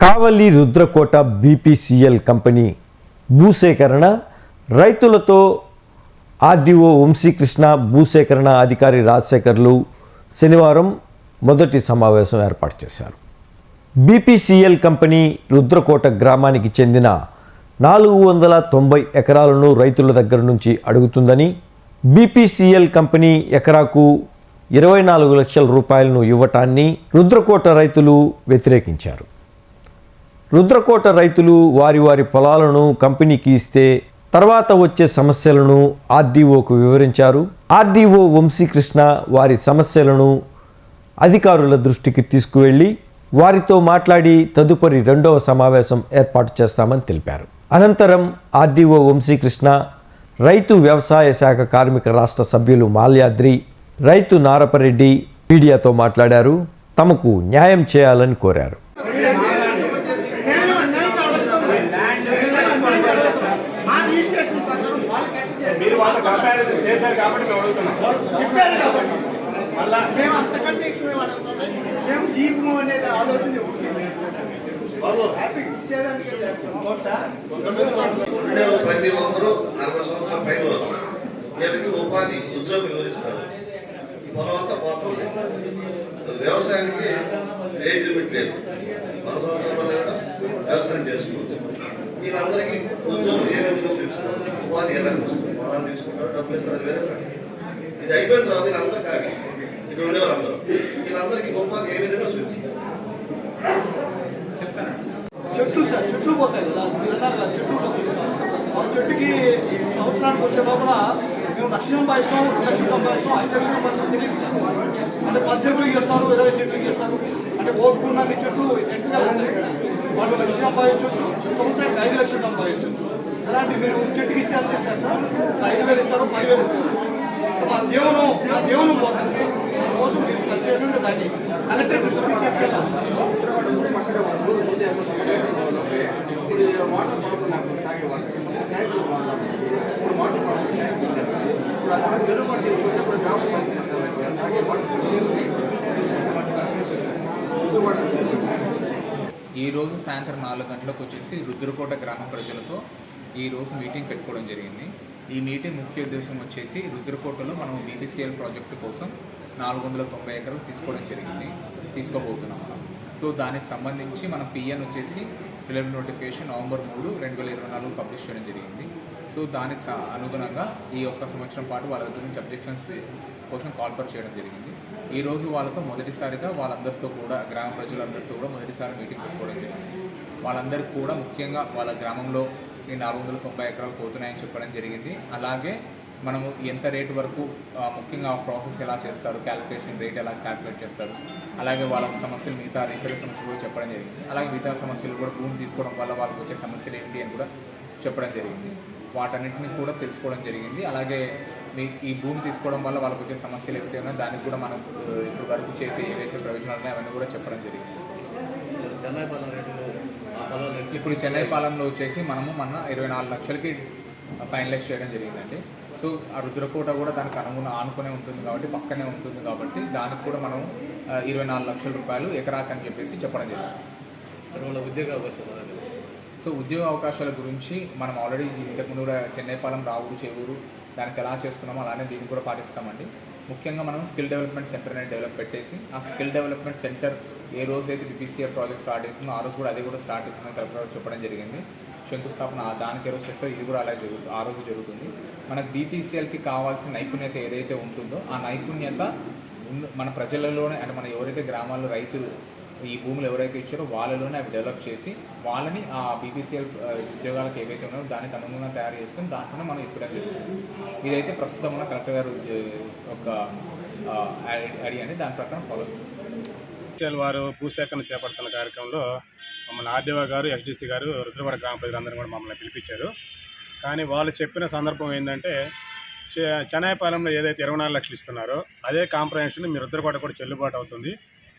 కావలి Rudrakota BPCL company భూసేకరణ రైతులతో RDO Vamsikrishna భూసేకరణ అధికారి రాజశేఖర్లు శనివారం మొదటి సమావేశం ఏర్పాటు చేశారు. బీపీసీఎల్ కంపెనీ రుద్రకోట గ్రామానికి చెందిన నాలుగు వందల తొంభై ఎకరాలను రైతుల దగ్గర నుంచి అడుగుతుందని బీపీసీఎల్ కంపెనీ ఎకరాకు ఇరవై నాలుగు లక్షల రూపాయలను ఇవ్వటాన్ని రుద్రకోట రైతులు వ్యతిరేకించారు. రుద్రకోట రైతులు వారి వారి పొలాలను కంపెనీకి ఇస్తే తర్వాత వచ్చే సమస్యలను ఆర్డీఓకు వివరించారు. ఆర్డీఓ వంశీకృష్ణ వారి సమస్యలను అధికారుల దృష్టికి తీసుకువెళ్ళి వారితో మాట్లాడి తదుపరి రెండవ సమావేశం ఏర్పాటు చేస్తామని తెలిపారు. అనంతరం ఆర్డీఓ వంశీకృష్ణ రైతు వ్యవసాయ శాఖ కార్మిక రాష్ట్ర సభ్యులు మాల్యాద్రి రైతు నారపరెడ్డి మీడియాతో మాట్లాడారు. తమకు న్యాయం చేయాలని కోరారు మా రిజిస్ట్రేషన్ ప్రకారం వాళ్ళు కట్టి మీరు వాళ్ళు కంపారిజన్ చేశారు కాబట్టి మేము అడుగుతున్నాం. చెప్పారు కాబట్టి. మళ్ళా మేము అంతకంటే ఎక్కువ మేము ఈ అనేది ఆలోచన ప్రతి ఒక్కరూ నలభై సంవత్సరాల పైన. వీళ్ళకి ఉపాధి ఉద్యోగులు వివరిస్తారు అంతా పోతుంది వ్యవసాయానికి ఏజ్ లిమిట్ లేదు. మన సంవత్సరాల వ్యవసాయం చేసుకోవచ్చు వీళ్ళందరికీ ఉద్యోగం ఏ విధంగా చూపిస్తారు? ఉపాధి ఎలా వస్తుంది పొలాలు తీసుకుంటారు డబ్బులు ఇస్తారు వేరే ఇది అయిపోయిన తర్వాత వీళ్ళందరూ కావి ఇక్కడ ఉండే వాళ్ళందరూ వీళ్ళందరికీ ఉపాధి ఏ విధంగా చూపిస్తారు చెట్లు సార్ చెట్లు పోతాయి కదా. మీరు అన్నారు కదా చెట్లు ఆ చెట్టుకి సంవత్సరానికి వచ్చే లోపల మేము లక్ష సంపాదిస్తాం రెండు లక్షలు సంపాదిస్తాం ఐదు లక్షలు సంపాదిస్తాం తెలియదు సార్. అంటే పది చెట్లు చేస్తారు ఇరవై చెట్లు చేస్తారు. అంటే ఓటుకున్న మీ చెట్లు ఎక్కువగా వాళ్ళు లక్ష సంపాదించవచ్చు సంవత్సరానికి ఐదు లక్షలు సంపాదించవచ్చు. అలాంటి మీరు చెట్టుకి ఇస్తే ఎంత ఇస్తారు సార్? ఐదు వేలు ఇస్తారు పదివేలు ఇస్తారు. మా జీవనం మా జీవనం పోతుంది. కోసం మీరు ప్రత్యేకంగా దాన్ని కలెక్టర్ దృష్టికి తీసుకెళ్ళాలి వాటర్ ఇప్పుడు వాటర్ ఇప్పుడు అసలు చెరువు తీసుకున్నప్పుడు గ్రామ పంచాయతీ తాగే వాటర్ ఈ రోజు సాయంత్రం నాలుగు గంటలకు వచ్చేసి రుద్రకోట గ్రామ ప్రజలతో ఈ రోజు మీటింగ్ పెట్టుకోవడం జరిగింది. ఈ మీటింగ్ ముఖ్య ఉద్దేశం వచ్చేసి రుద్రకోటలో మనం బీపీసీఎల్ ప్రాజెక్టు కోసం నాలుగు వందల తొంభై ఎకరాలు తీసుకోవడం జరిగింది తీసుకోబోతున్నాం మనం. సో దానికి సంబంధించి మన పిఎన్ వచ్చేసి ప్రిలిమినరీ నోటిఫికేషన్ నవంబర్ మూడు రెండు వేల ఇరవై నాలుగు పబ్లిష్ చేయడం జరిగింది. సో దానికి అనుగుణంగా ఈ ఒక్క సంవత్సరం పాటు వాళ్ళ దగ్గర నుంచి అబ్జెక్షన్స్ కోసం కాల్ఫర్ చేయడం జరిగింది. ఈ రోజు వాళ్ళతో మొదటిసారిగా వాళ్ళందరితో కూడా గ్రామ ప్రజలందరితో కూడా మొదటిసారి మీటింగ్ పెట్టుకోవడం జరిగింది. వాళ్ళందరికీ కూడా ముఖ్యంగా వాళ్ళ గ్రామంలో ఈ నాలుగు వందల తొంభై ఎకరాలు పోతున్నాయని చెప్పడం జరిగింది. అలాగే మనము ఎంత రేట్ వరకు ముఖ్యంగా ప్రాసెస్ ఎలా చేస్తారు క్యాలిక్యులేషన్ రేట్ ఎలా క్యాలిక్యులేట్ చేస్తారు అలాగే వాళ్ళ సమస్యలు మిగతా రీసెర్చ్ సమస్యలు కూడా చెప్పడం జరిగింది. అలాగే మిగతా సమస్యలు కూడా భూమి తీసుకోవడం వల్ల వాళ్ళకి వచ్చే సమస్యలు ఏంటి అని కూడా చెప్పడం జరిగింది. వాటన్నిటిని కూడా తెలుసుకోవడం జరిగింది. అలాగే మీ ఈ భూమి తీసుకోవడం వల్ల వాళ్ళకి వచ్చే సమస్యలు ఏవైతే ఉన్నాయో దానికి కూడా మనం ఇప్పుడు వరకు చేసే ఏవైతే ప్రయోజనాలు ఉన్నాయో అవన్నీ కూడా చెప్పడం జరిగింది. ఇప్పుడు చెన్నై పాలెంలో వచ్చేసి మనము మన ఇరవై నాలుగు లక్షలకి ఫైనలైజ్ చేయడం జరిగిందండి. సో ఆ రుద్రకోట కూడా దానికి అనుగుణ ఆనుకునే ఉంటుంది కాబట్టి పక్కనే ఉంటుంది కాబట్టి దానికి కూడా మనం ఇరవై నాలుగు లక్షల రూపాయలు ఎకరాకి అని చెప్పేసి చెప్పడం జరిగింది. సో ఉద్యోగ అవకాశాల గురించి మనం ఆల్రెడీ ఇంతకుముందు కూడా చెన్నైపాలెం రావుడు చెవురు దానికి ఎలా చేస్తున్నామో అలానే దీన్ని కూడా పాటిస్తామండి. ముఖ్యంగా మనం స్కిల్ డెవలప్మెంట్ సెంటర్ అనేది డెవలప్ పెట్టేసి ఆ స్కిల్ డెవలప్మెంట్ సెంటర్ ఏ రోజు అయితే బీపీసీఆర్ ప్రాజెక్ట్ స్టార్ట్ అవుతుందో ఆ రోజు కూడా అది కూడా స్టార్ట్ అవుతుందని కలెక్టర్ చెప్పడం జరిగింది. శంకుస్థాపన దానికి ఏ రోజు చేస్తే ఇది కూడా అలాగే జరుగుతుంది ఆ రోజు జరుగుతుంది. మనకు బీపీసీఎల్కి కావాల్సిన నైపుణ్యత ఏదైతే ఉంటుందో ఆ నైపుణ్యత మన ప్రజలలోనే అంటే మన ఎవరైతే గ్రామాల్లో రైతులు ఈ భూములు ఎవరైతే ఇచ్చారో వాళ్ళలోనే అవి డెవలప్ చేసి వాళ్ళని ఆ బీపీసీఎల్ ఉద్యోగాలకు ఏవైతే ఉన్నాయో దానికి అనుగుణంగా తయారు చేసుకుని దాంట్లోనే మనం ఇప్పడం జరుగుతుంది ఇదైతే ప్రస్తుతం ఉన్న కలెక్టర్ గారు ఒక ఐడియా అని దాని ప్రకారం ఫాలో ఎస్టీఎల్ వారు భూసేకరణ చేపడుతున్న కార్యక్రమంలో మమ్మల్ని ఆర్డీఓ గారు ఎస్డీసీ గారు రుద్రవాడ గ్రామ ప్రజలందరూ కూడా మమ్మల్ని పిలిపించారు. కానీ వాళ్ళు చెప్పిన సందర్భం ఏంటంటే చె- చెన్నైపాలెంలో ఏదైతే ఇరవై నాలుగు లక్షలు ఇస్తున్నారో అదే కాంప్రహెన్షన్ మీ రుద్రకోట కూడా చెల్లుబాటు అవుతుంది.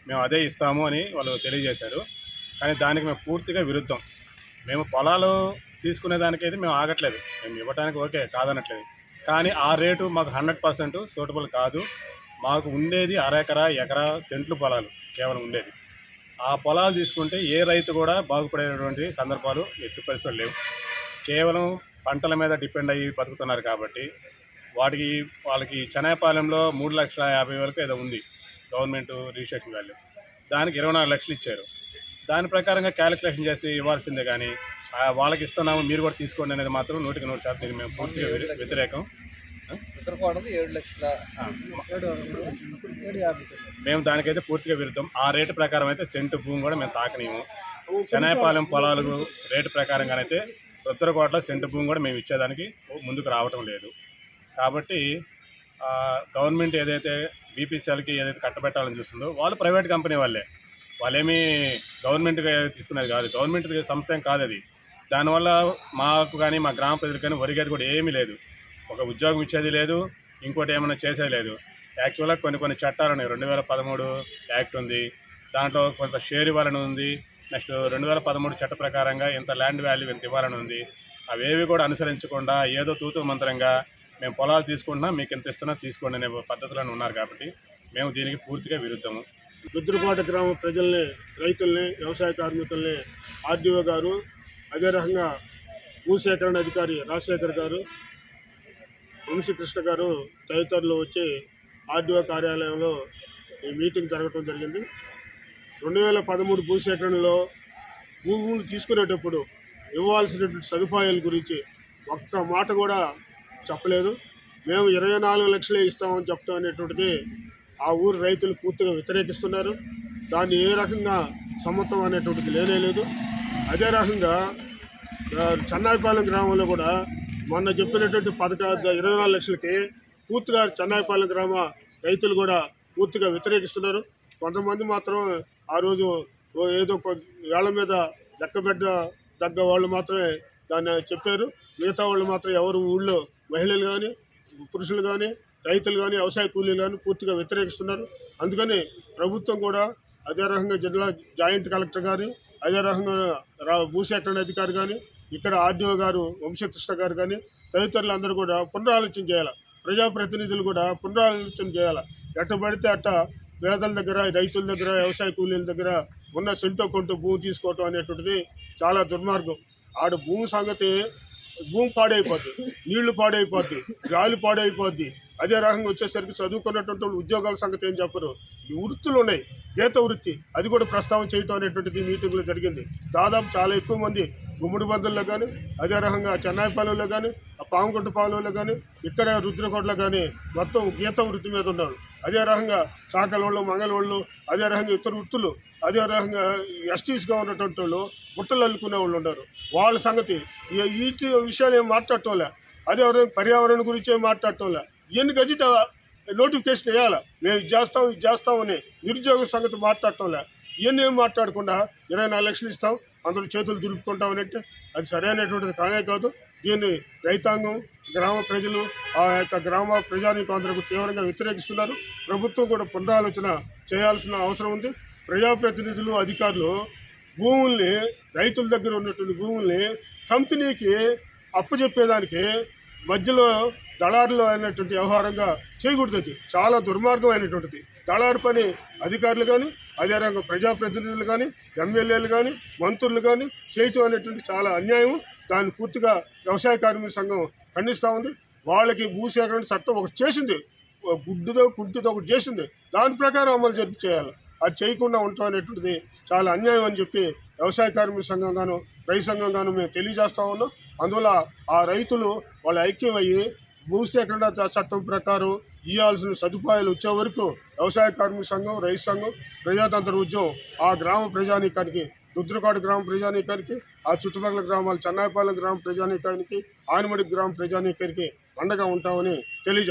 మేము అదే ఇస్తాము అని వాళ్ళు తెలియజేశారు. కానీ దానికి మేము పూర్తిగా విరుద్ధం. మేము పొలాలు తీసుకునే దానికైతే మేము ఆగట్లేదు. మేము ఇవ్వడానికి ఓకే కాదనట్లేదు. కానీ ఆ రేటు మాకు హండ్రెడ్ పర్సెంట్ సూటబుల్ కాదు. మాకు ఉండేది అర ఎకరా ఎకరా సెంట్లు పొలాలు. కేవలం ఉండేది. ఆ పొలాలు తీసుకుంటే ఏ రైతు కూడా బాగుపడేటువంటి సందర్భాలు ఎట్టి పరిస్థితులు లేవు. కేవలం పంటల మీద డిపెండ్ అయ్యి బతుకుతున్నారు కాబట్టి వాటికి వాళ్ళకి చెనాయపాలెంలో మూడు లక్షల యాభై వరకు ఏదో ఉంది గవర్నమెంట్ రిజిస్ట్రేషన్ వాల్యూ. దానికి ఇరవై నాలుగు లక్షలు ఇచ్చారు. దాని ప్రకారంగా క్యాలిక్యులేషన్ చేసి ఇవ్వాల్సిందే కానీ వాళ్ళకి ఇస్తున్నాము మీరు కూడా తీసుకోండి అనేది మాత్రం నూటికి నూరు శాతం మేము పూర్తిగా వ్యతి- వ్యతిరేకం. ఏడు లక్షల మేము దానికైతే పూర్తిగా విరుద్ధం. ఆ రేటు ప్రకారం అయితే సెంటు భూమి కూడా మేము తాకనేము చెన్నైపాలెం పొలాలు రేటు ప్రకారంగానైతే ఉత్తరకోటలో సెంటు భూమి కూడా మేము ఇచ్చేదానికి ముందుకు రావటం లేదు. కాబట్టి గవర్నమెంట్ ఏదైతే బీపీసీఎల్కి ఏదైతే కట్టబెట్టాలని చూస్తుందో వాళ్ళు ప్రైవేట్ కంపెనీ వాళ్ళే. వాళ్ళేమీ గవర్నమెంట్గా తీసుకునేది కాదు. గవర్నమెంట్ సంస్థ ఏం కాదు అది. దానివల్ల మాకు కానీ మా గ్రామ ప్రజలకు కానీ ఒరిగేది కూడా ఏమీ లేదు. ఒక ఉద్యోగం ఇచ్చేది లేదు. ఇంకోటి ఏమైనా చేసేయలేదు. యాక్చువల్గా కొన్ని కొన్ని చట్టాలు ఉన్నాయి. రెండు వేల పదమూడు యాక్ట్ ఉంది. దాంట్లో కొంత షేర్ ఇవ్వాలని ఉంది. నెక్స్ట్ రెండు వేల పదమూడు చట్ట ప్రకారంగా ఇంత ల్యాండ్ వాల్యూ ఇంత ఇవ్వాలని ఉంది. అవేవి కూడా అనుసరించకుండా ఏదో తూతు మంత్రంగా మేము పొలాలు తీసుకుంటున్నా మీకు ఎంత ఇస్తున్నా తీసుకోండి అనే పద్ధతిలోనే ఉన్నారు కాబట్టి మేము దీనికి పూర్తిగా విరుద్ధము. రుద్రపాట గ్రామ ప్రజల్ని రైతుల్ని వ్యవసాయ కార్మికుల్ని ఆర్డీఓ గారు అదే రకంగా భూసేకరణ అధికారి రాజశేఖర్ గారు వంశీకృష్ణ గారు తదితరులు వచ్చి ఆర్డీఓ కార్యాలయంలో ఈ మీటింగ్ జరగటం జరిగింది. రెండు వేల పదమూడు భూసేకరణలో భూములు తీసుకునేటప్పుడు ఇవ్వాల్సినటువంటి సదుపాయాల గురించి ఒక్క మాట కూడా చెప్పలేదు. మేము ఇరవై నాలుగు లక్షలే ఇస్తామని చెప్తాం అనేటువంటిది ఆ ఊరు రైతులు పూర్తిగా వ్యతిరేకిస్తున్నారు. దాన్ని ఏ రకంగా సమ్మతం అనేటువంటిది లేనే లేదు. అదే రకంగా చన్నాయిపాలెం చెన్నాయిపాలెం గ్రామంలో కూడా మొన్న చెప్పినటువంటి పథక ఇరవై నాలుగు లక్షలకి పూర్తిగా చెన్నాయిపాలెం గ్రామ రైతులు కూడా పూర్తిగా వ్యతిరేకిస్తున్నారు. కొంతమంది మాత్రం ఆ రోజు ఏదో వేళ వేళ్ళ మీద లెక్కబెట్ట దగ్గ వాళ్ళు మాత్రమే దాన్ని చెప్పారు. మిగతా వాళ్ళు మాత్రం ఎవరు ఊళ్ళో మహిళలు కానీ పురుషులు కానీ రైతులు కానీ వ్యవసాయ కూలీలు కానీ పూర్తిగా వ్యతిరేకిస్తున్నారు. అందుకని ప్రభుత్వం కూడా అదే రకంగా జిల్లా జాయింట్ కలెక్టర్ కానీ అదే రకంగా భూసేకరణ అధికారి కానీ ఇక్కడ ఆర్డీఓ గారు వంశకృష్ణ గారు కానీ తదితరులు అందరూ కూడా పునరాలోచన చేయాలి. ప్రజాప్రతినిధులు కూడా పునరాలోచన చేయాలి. ఎట్ట పడితే అట్ట పేదల దగ్గర రైతుల దగ్గర వ్యవసాయ కూలీల దగ్గర ఉన్న సెంటో కొంటూ భూమి తీసుకోవటం అనేటువంటిది చాలా దుర్మార్గం. ఆడ భూమి సంగతి భూమి పాడైపోద్ది నీళ్ళు పాడైపోద్ది గాలి పాడైపోద్ది. అదే రకంగా వచ్చేసరికి చదువుకున్నటువంటి వాళ్ళు ఉద్యోగాల సంగతి ఏం చెప్పరు. వృత్తులు ఉన్నాయి గీత వృత్తి అది కూడా ప్రస్తావన చేయటం అనేటువంటిది మీటింగ్లో జరిగింది. దాదాపు చాలా ఎక్కువ మంది గుమ్మడి బందుల్లో కానీ అదే రకంగా చెన్నాయిపాలెంలో కానీ పాముకుంట పాలెంలో కానీ ఇక్కడ రుద్రకోటలో కానీ మొత్తం గీత వృత్తి మీద ఉన్నారు. అదే రకంగా చాకలోళ్ళు మంగళోళ్ళు అదే రకంగా ఇతర వృత్తులు అదే రకంగా ఎస్టీస్గా ఉన్నటువంటి వాళ్ళు బుట్టలు అల్లుకునే వాళ్ళు ఉన్నారు. వాళ్ళ సంగతి ఈ- విషయాలు ఏం మాట్లాడటంలే అదే పర్యావరణం గురించి ఏం మాట్లాడటంలే ఇవన్నీ గజిట నోటిఫికేషన్ వేయాలి? మేము ఇది చేస్తాం ఇది చేస్తామని నిరుద్యోగ సంగతి మాట్లాడటంలే? ఇవన్నీ ఏం మాట్లాడకుండా ఇరవై నాలుగు లక్షలు ఇస్తాం అందరూ చేతులు దులుపుకుంటామని అంటే అది సరైనటువంటిది కానే కాదు. దీన్ని రైతాంగం గ్రామ ప్రజలు ఆ యొక్క గ్రామ ప్రజానీకం తీవ్రంగా వ్యతిరేకిస్తున్నారు. ప్రభుత్వం కూడా పునరాలోచన చేయాల్సిన అవసరం ఉంది. ప్రజాప్రతినిధులు అధికారులు భూముల్ని రైతుల దగ్గర ఉన్నటువంటి భూముల్ని కంపెనీకి అప్పచెప్పేదానికి మధ్యలో దళారులు అయినటువంటి వ్యవహారంగా చేయకూడదు అది. చాలా దుర్మార్గమైనటువంటిది దళారు పని అధికారులు కానీ అదే రంగం ప్రజాప్రతినిధులు కానీ ఎమ్మెల్యేలు కానీ మంత్రులు కానీ చేయటం అనేటువంటి చాలా అన్యాయం. దాన్ని పూర్తిగా వ్యవసాయ కార్మిక సంఘం ఖండిస్తూ ఉంది. వాళ్ళకి భూసేకరణ చట్టం ఒకటి చేసింది. గుడ్డుతో కుంటితో ఒకటి చేసింది. దాని ప్రకారం అమలు జరిపి చేయాలి. అది చేయకుండా ఉండటం అనేటువంటిది చాలా అన్యాయం అని చెప్పి వ్యవసాయ కార్మిక సంఘం గాను రైతు సంఘం గాను మేము తెలియజేస్తూ ఉన్నాం. అందువల్ల ఆ రైతులు వాళ్ళ ఐక్యం అయ్యి భూసేకరణ చట్టం ప్రకారం ఇవ్వాల్సిన సదుపాయాలు వచ్చే వరకు వ్యవసాయ కార్మిక సంఘం రైతు సంఘం ప్రజాతంత్ర ఉద్యమం ఆ గ్రామ ప్రజానీకానికి రుద్రకోట గ్రామ ప్రజానీకానికి ఆ చుట్టుపక్కల గ్రామాలు చెన్నాయిపాలెం గ్రామ ప్రజానీకానికి ఆనమడి గ్రామ ప్రజానీకానికి అండగా ఉంటామని తెలియజేస్తాం